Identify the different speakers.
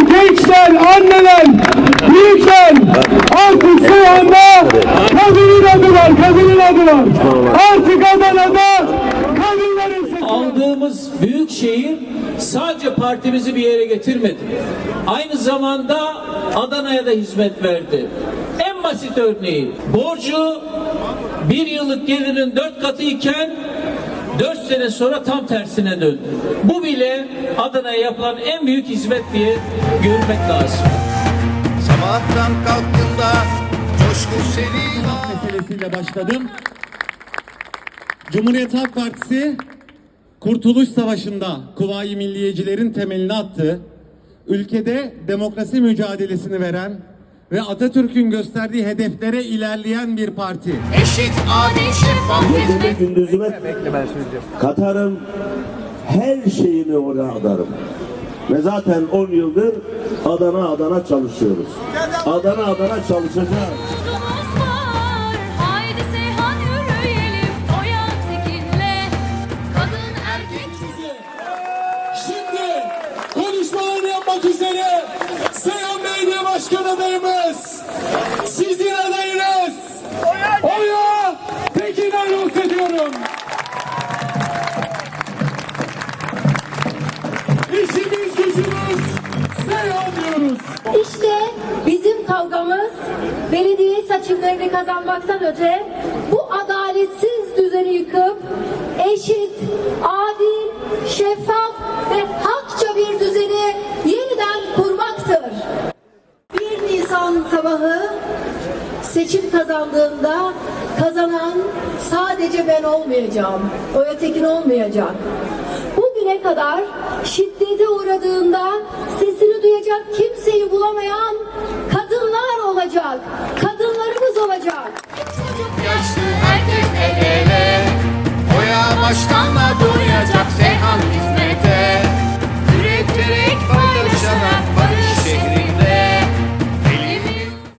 Speaker 1: gençler, anneler, büyükler artık şu anda kadının adı var, kadının adı var. Artık Adana'da kadınların sesi
Speaker 2: aldığımız büyük şehir sadece partimizi bir yere getirmedi. Aynı zamanda Adana'ya da hizmet verdi. En basit örneği borcu bir yıllık gelirin dört katı iken dört sene sonra tam tersine döndü. Bu bile Adana'ya yapılan en büyük hizmet diye görmek lazım.
Speaker 3: Sabahtan kalktığımda coşku seni
Speaker 4: meselesiyle başladım. Cumhuriyet Halk Partisi Kurtuluş Savaşı'nda Kuvayi Milliyecilerin temelini attı. Ülkede demokrasi mücadelesini veren ve Atatürk'ün gösterdiği hedeflere ilerleyen bir parti.
Speaker 3: eşit, adil, şeffaf hizmet.
Speaker 5: gündüzüme katarım. Her şeyimi oraya adarım. Ve zaten 10 yıldır Adana Adana çalışıyoruz. Adana Adana çalışacağız.
Speaker 6: Umudumuz var. Haydi Seyhan yürüyelim. Oya Tekin'le. Kadın erkek
Speaker 1: Şimdi konuşmalarını yapmak üzere sizin adayınız, Oya Tekin anons ediyorum. İşimiz gücümüz Seyhan diyoruz.
Speaker 7: İşte bizim kavgamız belediye seçimlerini kazanmaktan öte bu adaletsiz düzeni yıkıp eşit, adil, kazandığında kazanan sadece ben olmayacağım. Oya Tekin olmayacak. Bugüne kadar şiddete uğradığında sesini duyacak kimseyi bulamayan kadınlar olacak. Kadınlarımız olacak.
Speaker 6: çocuk yaşlı herkes el ele.
Speaker 3: Oya başkanla